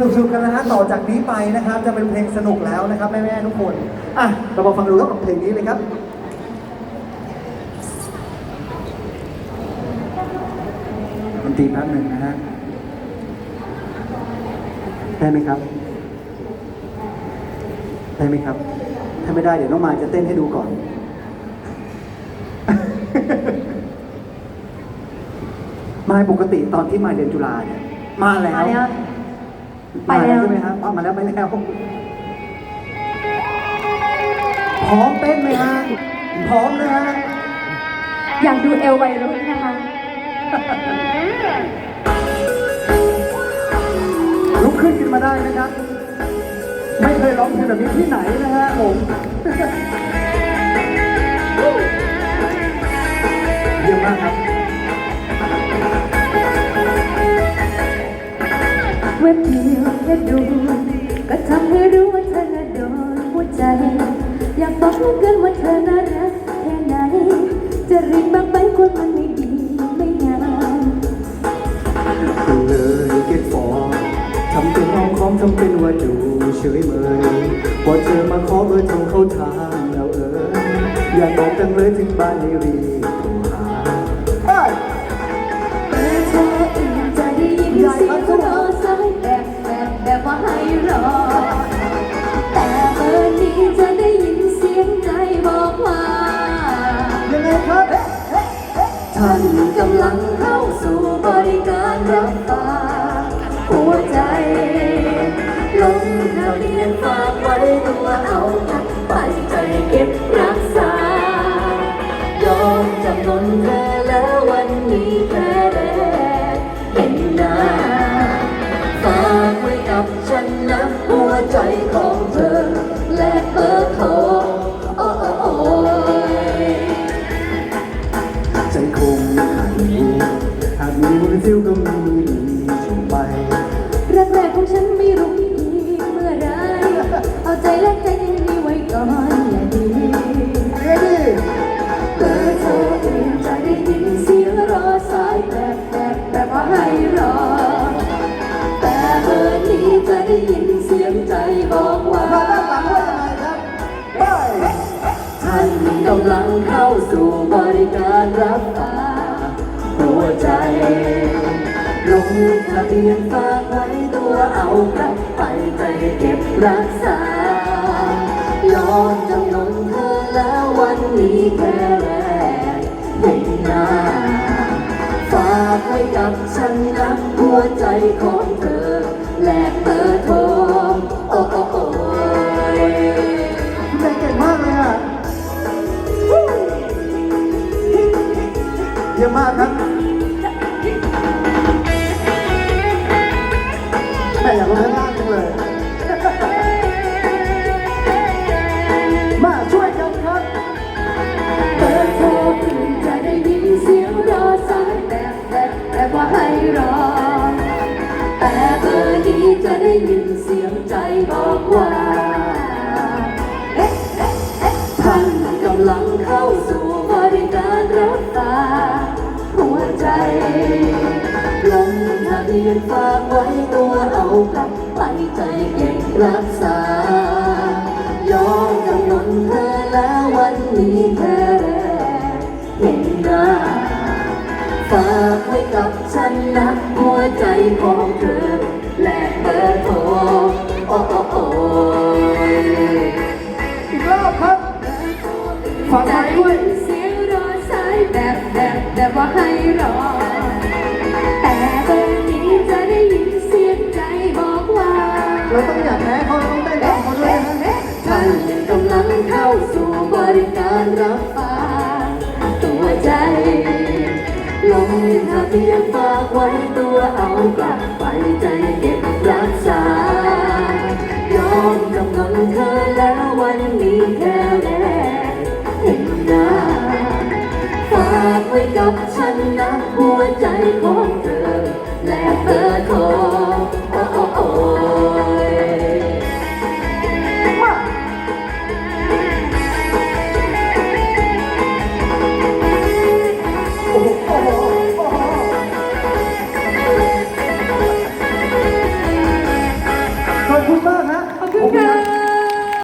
สนุกๆกันนะฮะต่อจากนี้ไปนะครับ จะเป็นเพลงสนุกแล้วนะครับแม่ๆทุกคนอะเรามาฟังดูแล้วกับเพลงนี้เลยครับ ดนตรีแป๊บหนึ่งนะฮะ ได้ไหมครับ ได้ไหมครับ ถ้าไม่ได้เดี๋ยวน้องมายจะเต้นให้ดูก่อน มายปกติตอนที่มายเรียนจุฬาเนี่ยมาแล้ว มาแล้วมาแล้ว ไปแล้วใช่ไหมครับเอามาแล้วไปแล้วพร้อมเต้นไหมฮะพร้อมนะฮะอยากดูเอลวัยรุ่นนะคะลุกขึ้นขึ้นมาได้นะครับ ไม่เคยร้องเพลงแบบนี้ที่ไหนนะฮะผมเยี่ยมมากครับ เว็บเดียวแค่ดูก็ทำให้รู้ว่าเธอน่ะโดนหัวใจ อยากบอกเหลือเกินว่าเธอน่ารักแค่ไหน จะรีบบางไปคนมันไม่ดีไม่งามเลยเก็ตฟอร์ทำเป็นอ้อมค้อมทำเป็นว่าดูเฉยเมยพอเจอมาขอเบอร์ทรเข้าทางแล้วเอออยากบอกจังเลยถึงบ้านให้รี ท่านกำลังเข้าสู่บริการรับฟัง ส่งไปแรกๆของฉันไม่รู้อีกเมื่อไร เอาใจและใจยังมีไว้ก่อนอย่าดีเฮ้ยเบอร์โทรอื่นจะได้ยินเสียงรอสายแบบแบบแบบว่าให้รอ แต่เบอร์นี้จะได้ยินเสียงใจบอกว่ามาด้านหลังว่ายังไงครับไปท่านกำลังเข้าสู่บริการรับฝากหัวใจ ลงทะเบียนฝากไว้ตัวเอากลับไปใจเก็บรักษายอมจำนนเธอแล้ววันนี้แค่แรกเห็นหน้าฝากไว้กับฉันนะหัวใจของเธอและเบอร์โทรโอ้โอ้โอ้ยคุณแม่เก่งมากเลยอะเยี่ยมมากครับ อยากลงข้างล่างจังเลย มาช่วยกันครับเบอร์โทรอื่นจะได้ยินเสียงรอสายแบบแบบแบบว่าให้รอ แต่เบอร์นี้จะได้ยินเสียงใจบอกว่า เอ๊ะเอ๊ะเอ๊ะท่านกำลังเข้าสู่บริการรับฝากหัวใจลงทะเบียนฝากไว้ตัว กลับไปใจเก็บรักษายอมจำนนเธอแล้ววันนี้แค่แรกเห็นหน้าฝากไว้กับฉันนะหัวใจของเธอ และเบอร์โทรโอ้โอ้โอ้ยอีกรอบครับฝากไว้ด้วยเสียงรอสายแบบแบบแบบว่าให้รอ เราต้องอยากแพ้เขาเราต้องเต้นตามเขาด้วยนะท่านกำลังเข้าสู่บริการรับฝากตัวใจลงทะเบียนฝากไว้ตัวเอากลับไปใจเก็บรักษายอมกำลังเธอแล้ววันนี้แค่